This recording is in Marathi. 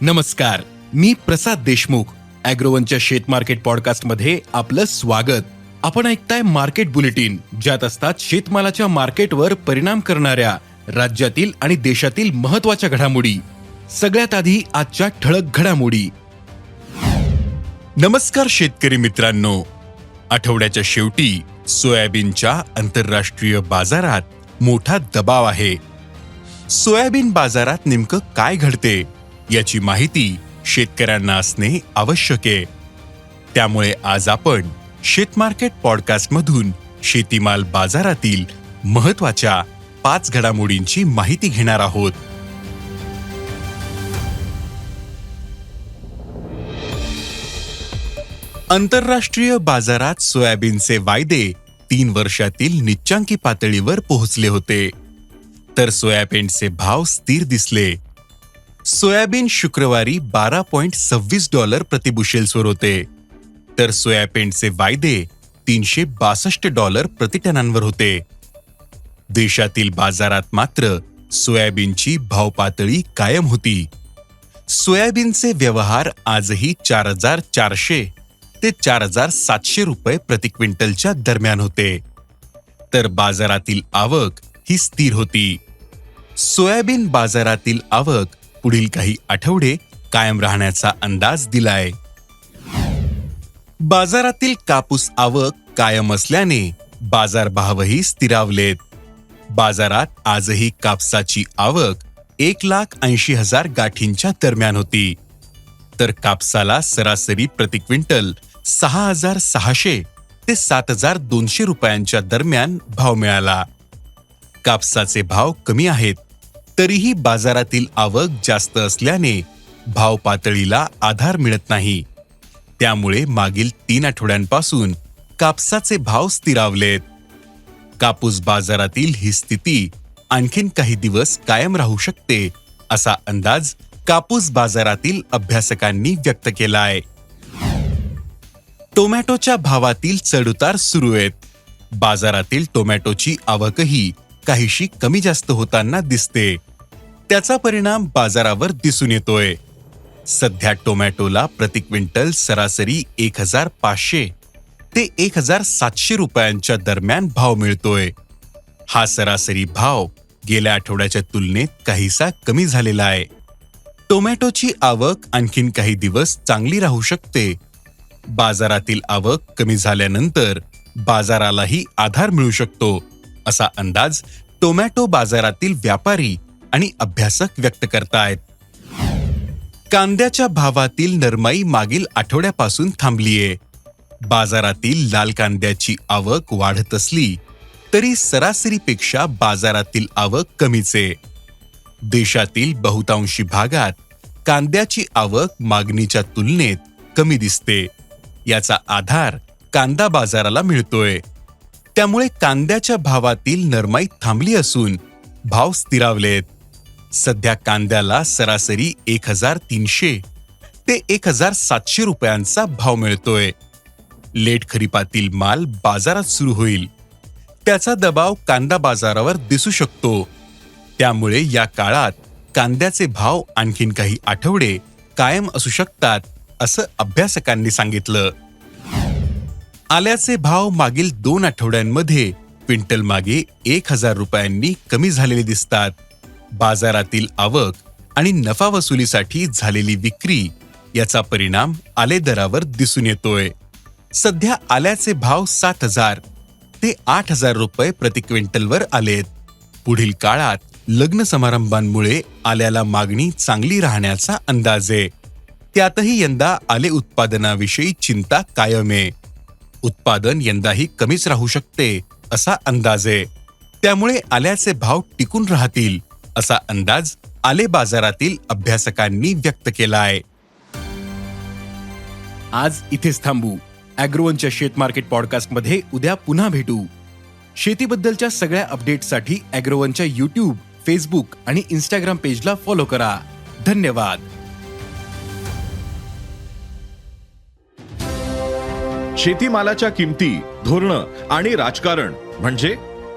नमस्कार मी प्रसाद देशमुख अॅग्रोवनच्या शेत मार्केट पॉडकास्टमध्ये आपलं स्वागत. आपण ऐकताय मार्केट बुलेटिन ज्यात असतात शेतमालाच्या मार्केटवर परिणाम करणाऱ्या राज्यातील आणि देशातील महत्त्वाच्या घडामोडी. सगळ्यात आधी आजच्या ठळक घडामोडी. नमस्कार शेतकरी मित्रांनो. आठवड्याच्या शेवटी सोयाबीनच्या आंतरराष्ट्रीय बाजारात मोठा दबाव आहे. सोयाबीन बाजारात नेमकं काय घडते? याची माहिती शेतकऱ्यांना असणे आवश्यक आहे. त्यामुळे आज आपण शेतमार्केट पॉडकास्टमधून शेतीमाल बाजारातील महत्त्वाच्या पाच घडामोडींची माहिती घेणार आहोत. आंतरराष्ट्रीय बाजारात सोयाबीनचे वायदे तीन वर्षातील निच्चांकी पातळीवर पोहोचले होते. तर सोयाबीनचे भाव स्थिर दिसले. सोयाबीन शुक्रवारी बारा पॉइंट सव्वीस डॉलर प्रतिबुशेल्सवर होते. तर सोयाबीनचे वायदे तीनशे बासष्ट डॉलर प्रतिटनांवर होते. देशातील बाजारात मात्र सोयाबीनची भावपातळी कायम होती. सोयाबीनचे व्यवहार आजही चार हजार चारशे ते चार हजार सातशे रुपये प्रति क्विंटलच्या दरम्यान होते. तर बाजारातील आवक ही स्थिर होती. सोयाबीन बाजारातील आवक पुढील काही आठवडे कायम राहण्याचा अंदाज दिलाय. बाजारातील कापूस आवक कायम असल्याने बाजारभावही स्थिरावलेत. बाजारात आजही कापसाची आवक एक लाख ऐंशी हजार गाठींच्या दरम्यान होती. तर कापसाला सरासरी प्रति क्विंटल सहा हजार सहाशे ते सात हजार दोनशे रुपयांच्या दरम्यान भाव मिळाला. कापसाचे भाव कमी आहेत. तरीही बाजारातील आवक जास्त असल्याने भाव पातळीला आधार मिळत नाही. त्यामुळे मागील तीन आठवड्यांपासून कापसाचे भाव स्थिरावलेत. कापूस बाजारातील ही स्थिती आणखीन काही दिवस कायम राहू शकते असा अंदाज कापूस बाजारातील अभ्यासकांनी व्यक्त केला आहे टोमॅटोच्या भावातील चढउतार सुरू आहेत. बाजारातील टोमॅटोची आवकही काहीशी कमी जास्त होताना दिसते. त्याचा परिणाम बाजारावर दिसून येतोय. सध्या टोमॅटोला प्रति क्विंटल सरासरी एक हजार पाचशे ते एक हजार सातशे रुपयांच्या दरम्यान भाव मिळतोय. हा सरासरी भाव गेल्या आठवड्याच्या तुलनेत काहीसा कमी झालेला आहे. टोमॅटोची आवक आणखीन काही दिवस चांगली राहू शकते. बाजारातील आवक कमी झाल्यानंतर बाजारालाही आधार मिळू शकतो असा अंदाज टोमॅटो बाजारातील व्यापारी आणि अभ्यासक व्यक्त करतायत. कांद्याच्या भावातील नरमाई मागील आठवड्यापासून थांबलीये. बाजारातील लाल कांद्याची आवक वाढत असली तरी सरासरीपेक्षा बाजारातील आवक कमीच. आहे देशातील बहुतांशी भागात कांद्याची आवक मागणीच्या तुलनेत कमी दिसते. याचा आधार कांदा बाजाराला मिळतोय. त्यामुळे कांद्याच्या भावातील नरमाई थांबली असून भाव स्थिरावलेत. सध्या कांद्याला सरासरी एक हजार तीनशे ते एक हजार सातशे रुपयांचा भाव मिळतोय. लेट खरीपातील माल बाजारात सुरू होईल. त्याचा दबाव कांदा बाजारावर दिसू शकतो. त्यामुळे या काळात कांद्याचे भाव आणखीन काही आठवडे कायम असू शकतात असं अभ्यासकांनी सांगितलं. आल्याचे भाव मागील दोन आठवड्यांमध्ये क्विंटल मागे एक हजार रुपयांनी कमी झालेले दिसतात. बाजारातील आवक आणि नफा वसुलीसाठी झालेली विक्री याचा परिणाम आले दरावर दिसून येतोय. सध्या आल्याचे भाव सात हजार ते आठ हजार रुपये प्रति क्विंटलवर आलेत. पुढील काळात लग्न समारंभांमुळे आल्याला मागणी चांगली राहण्याचा अंदाज. आहे त्यातही यंदा आले उत्पादनाविषयी चिंता कायम. आहे उत्पादन यंदाही कमीच राहू शकते असा अंदाज. आहे त्यामुळे आल्याचे भाव टिकून राहतील. असा अंदाज आले बाजारातील अभ्यासकांनी व्यक्त केला आहे. आज इथेच थांबू. अॅग्रोवनच्या शेत मार्केट पॉडकास्टमध्ये उद्या पुन्हा भेटू. शेतीबद्दलच्या सगळ्या अपडेटसाठी अॅग्रोवनच्या युट्यूब फेसबुक आणि इन्स्टाग्राम पेजला फॉलो करा. धन्यवाद. शेतीमालाच्या किमती धोरणं आणि राजकारण म्हणजे